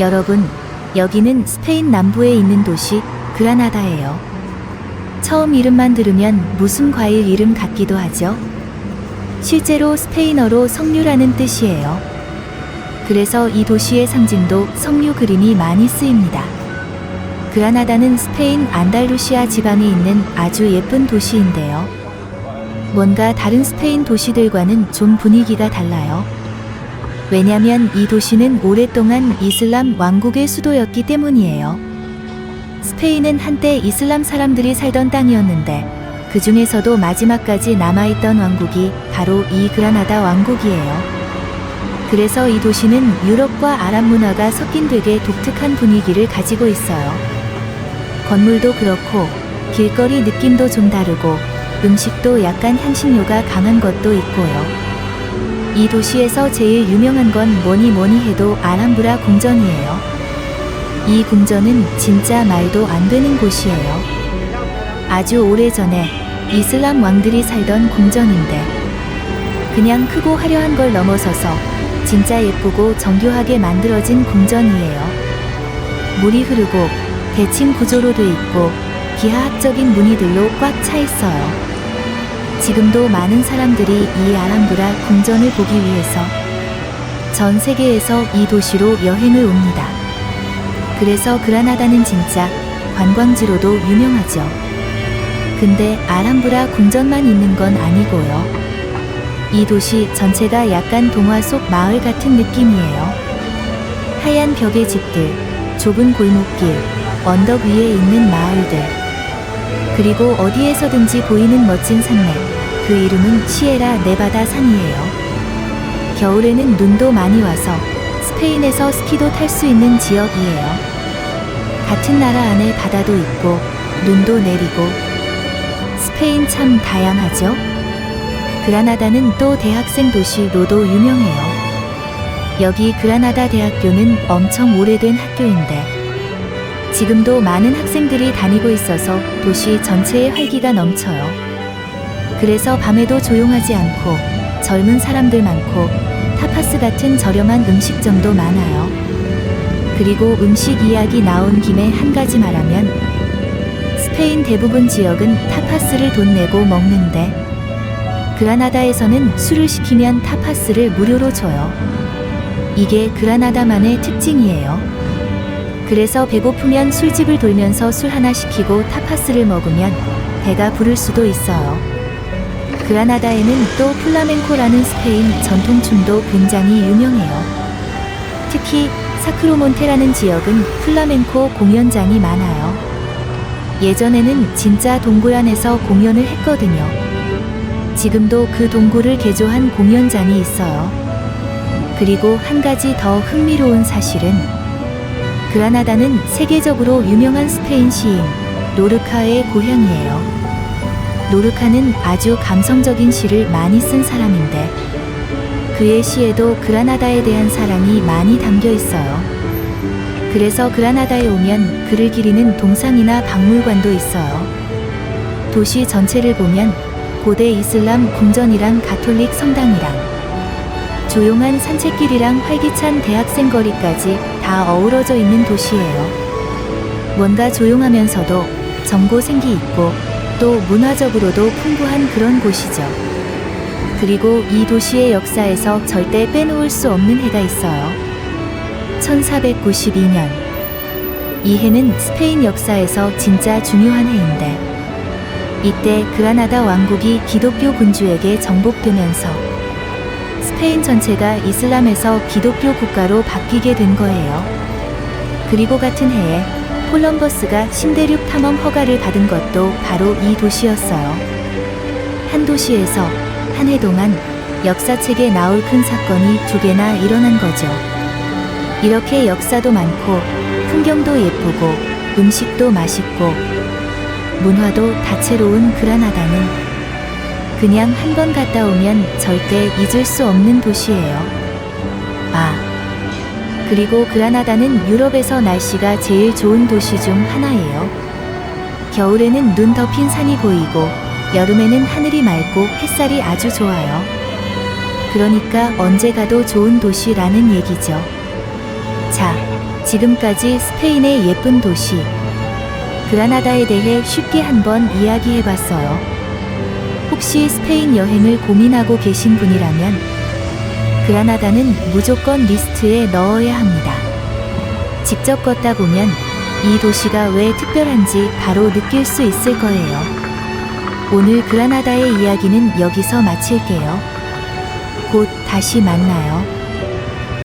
여러분, 여기는 스페인 남부에 있는 도시 그라나다예요. 처음 이름만 들으면 무슨 과일 이름 같기도 하죠? 실제로 스페인어로 석류라는 뜻이에요. 그래서 이 도시의 상징도 석류 그림이 많이 쓰입니다. 그라나다는 스페인 안달루시아 지방에 있는 아주 예쁜 도시인데요. 뭔가 다른 스페인 도시들과는 좀 분위기가 달라요. 왜냐면 이 도시는 오랫동안 이슬람 왕국의 수도였기 때문이에요. 스페인은 한때 이슬람 사람들이 살던 땅이었는데 그 중에서도 마지막까지 남아있던 왕국이 바로 이 그라나다 왕국이에요. 그래서 이 도시는 유럽과 아랍 문화가 섞인 되게 독특한 분위기를 가지고 있어요. 건물도 그렇고 길거리 느낌도 좀 다르고 음식도 약간 향신료가 강한 것도 있고요. 이 도시에서 제일 유명한 건 뭐니 뭐니 해도 아람브라 궁전이에요. 이 궁전은 진짜 말도 안 되는 곳이에요. 아주 오래전에 이슬람 왕들이 살던 궁전인데 그냥 크고 화려한 걸 넘어서서 진짜 예쁘고 정교하게 만들어진 궁전이에요. 물이 흐르고 대칭 구조로 돼 있고 기하학적인 무늬들로 꽉 차 있어요. 지금도 많은 사람들이 이 아람브라 궁전을 보기 위해서 전 세계에서 이 도시로 여행을 옵니다. 그래서 그라나다는 진짜 관광지로도 유명하죠. 근데 아람브라 궁전만 있는 건 아니고요. 이 도시 전체가 약간 동화 속 마을 같은 느낌이에요. 하얀 벽의 집들, 좁은 골목길, 언덕 위에 있는 마을들, 그리고 어디에서든지 보이는 멋진 산맥, 그 이름은 시에라 네바다 산이에요. 겨울에는 눈도 많이 와서 스페인에서 스키도 탈 수 있는 지역이에요. 같은 나라 안에 바다도 있고 눈도 내리고 스페인 참 다양하죠? 그라나다는 또 대학생 도시로도 유명해요. 여기 그라나다 대학교는 엄청 오래된 학교인데 지금도 많은 학생들이 다니고 있어서 도시 전체에 활기가 넘쳐요. 그래서 밤에도 조용하지 않고 젊은 사람들 많고 타파스 같은 저렴한 음식점도 많아요. 그리고 음식 이야기 나온 김에 한 가지 말하면 스페인 대부분 지역은 타파스를 돈 내고 먹는데 그라나다에서는 술을 시키면 타파스를 무료로 줘요. 이게 그라나다만의 특징이에요. 그래서 배고프면 술집을 돌면서 술 하나 시키고 타파스를 먹으면 배가 부를 수도 있어요. 그라나다에는 또 플라멘코라는 스페인 전통춤도 굉장히 유명해요. 특히 사크로몬테라는 지역은 플라멘코 공연장이 많아요. 예전에는 진짜 동굴 안에서 공연을 했거든요. 지금도 그 동굴을 개조한 공연장이 있어요. 그리고 한 가지 더 흥미로운 사실은 그라나다는 세계적으로 유명한 스페인 시인 노르카의 고향이에요. 노르카는 아주 감성적인 시를 많이 쓴 사람인데 그의 시에도 그라나다에 대한 사랑이 많이 담겨 있어요. 그래서 그라나다에 오면 그를 기리는 동상이나 박물관도 있어요. 도시 전체를 보면 고대 이슬람 궁전이랑 가톨릭 성당이랑 조용한 산책길이랑 활기찬 대학생 거리까지 다 어우러져 있는 도시예요. 뭔가 조용하면서도 정고 생기 있고 또 문화적으로도 풍부한 그런 곳이죠. 그리고 이 도시의 역사에서 절대 빼놓을 수 없는 해가 있어요. 1492년. 이 해는 스페인 역사에서 진짜 중요한 해인데, 이때 그라나다 왕국이 기독교 군주에게 정복되면서 스페인 전체가 이슬람에서 기독교 국가로 바뀌게 된 거예요. 그리고 같은 해에 콜럼버스가 신대륙 탐험 허가를 받은 것도 바로 이 도시였어요. 한 도시에서 한 해 동안 역사책에 나올 큰 사건이 두 개나 일어난 거죠. 이렇게 역사도 많고 풍경도 예쁘고 음식도 맛있고 문화도 다채로운 그라나다는 그냥 한 번 갔다 오면 절대 잊을 수 없는 도시예요. 아, 그리고 그라나다는 유럽에서 날씨가 제일 좋은 도시 중 하나예요. 겨울에는 눈 덮인 산이 보이고 여름에는 하늘이 맑고 햇살이 아주 좋아요. 그러니까 언제 가도 좋은 도시라는 얘기죠. 자, 지금까지 스페인의 예쁜 도시 그라나다에 대해 쉽게 한번 이야기해 봤어요. 혹시 스페인 여행을 고민하고 계신 분이라면 그라나다는 무조건 리스트에 넣어야 합니다. 직접 걷다 보면 이 도시가 왜 특별한지 바로 느낄 수 있을 거예요. 오늘 그라나다의 이야기는 여기서 마칠게요. 곧 다시 만나요.